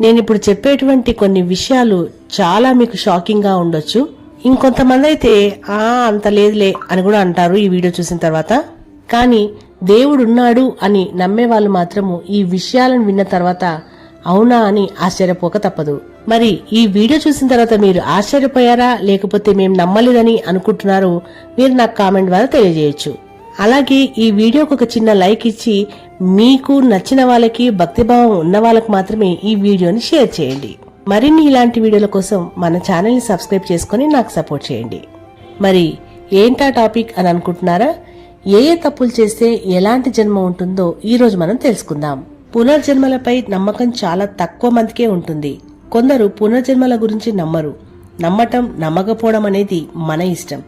నేను ఇప్పుడు చెప్పేటువంటి కొన్ని విషయాలు చాలా మీకు షాకింగ్గా ఉండొచ్చు. ఇంకొంతమంది అయితే ఆ అంత లేదులే అని కూడా అంటారు ఈ వీడియో చూసిన తర్వాత. కానీ దేవుడున్నాడు అని నమ్మే వాళ్ళు మాత్రము ఈ విషయాలను విన్న తర్వాత అవునా అని ఆశ్చర్యపోక తప్పదు. మరి ఈ వీడియో చూసిన తర్వాత మీరు ఆశ్చర్యపోయారా? లేకపోతే మేము నమ్మలేదని అనుకుంటున్నారు మీరు నాకు కామెంట్ ద్వారా తెలియజేయచ్చు. అలాగే ఈ వీడియోకి ఒక చిన్న లైక్ ఇచ్చి మీకు నచ్చిన వాళ్ళకి భక్తిభావం ఉన్న వాళ్ళకి మాత్రమే ఈ వీడియోని షేర్ చేయండి. మరిన్ని ఇలాంటి వీడియోల కోసం మన ఛానల్ని సబ్స్క్రైబ్ చేసుకుని నాకు సపోర్ట్ చేయండి. మరి ఏంటా టాపిక్ అని అనుకుంటున్నారా? ఏ ఏ తప్పులు చేస్తే ఎలాంటి జన్మ ఉంటుందో ఈరోజు మనం తెలుసుకుందాం. పునర్జన్మలపై నమ్మకం చాలా తక్కువ మందికే ఉంటుంది. కొందరు పునర్జన్మల గురించి నమ్మరు. నమ్మటం నమ్మకపోవడం అనేది మన ఇష్టం.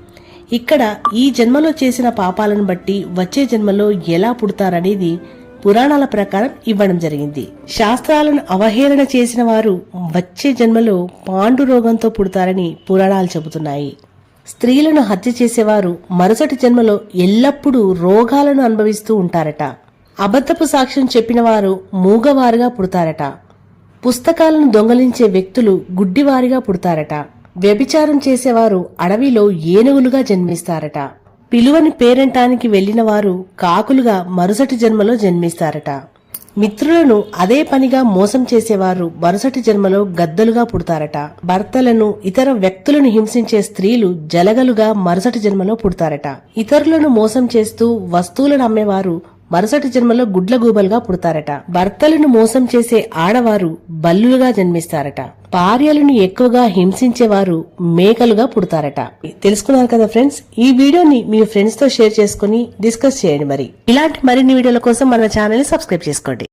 ఇక్కడ ఈ జన్మలో చేసిన పాపాలను బట్టి వచ్చే జన్మలో ఎలా పుడతారనేది పురాణాల ప్రకారం ఇవ్వడం జరిగింది. శాస్త్రాలను అవహేళన చేసిన వారు వచ్చే జన్మలో పాండు రోగంతో పుడతారని పురాణాలు చెబుతున్నాయి. స్త్రీలను హత్య చేసేవారు మరుసటి జన్మలో ఎల్లప్పుడూ రోగాలను అనుభవిస్తూ ఉంటారట. అబద్ధపు సాక్ష్యం చెప్పిన వారు మూగవారుగా పుడతారట. పుస్తకాలను దొంగలించే వ్యక్తులు గుడ్డివారిగా పుడతారట. వ్యభిచారం చేసేవారు అడవిలో ఏనుగులుగా జన్మిస్తారట. పిలువని పేరంటానికి వెళ్ళిన వారు కాకులుగా మరుసటి జన్మలో జన్మిస్తారట. మిత్రులను అదే పనిగా మోసం చేసేవారు మరుసటి జన్మలో గద్దలుగా పుడతారట. భర్తలను ఇతర వ్యక్తులను హింసించే స్త్రీలు జలగలుగా మరుసటి జన్మలో పుడతారట. ఇతరులను మోసం చేస్తూ వస్తువులను అమ్మేవారు మరుసటి జన్మలో గుడ్లగూబలుగా పుడతారట. భర్తలను మోసం చేసే ఆడవారు బల్లులుగా జన్మిస్తారట. భార్యలను ఎక్కువగా హింసించేవారు మేకలుగా పుడతారట. తెలుసుకున్నారు కదా ఫ్రెండ్స్? ఈ వీడియోని మీ ఫ్రెండ్స్తో షేర్ చేసుకుని డిస్కస్ చేయండి మరి. ఇలాంటి మరిన్ని వీడియోల కోసం మన ఛానల్ సబ్స్క్రైబ్ చేసుకోండి.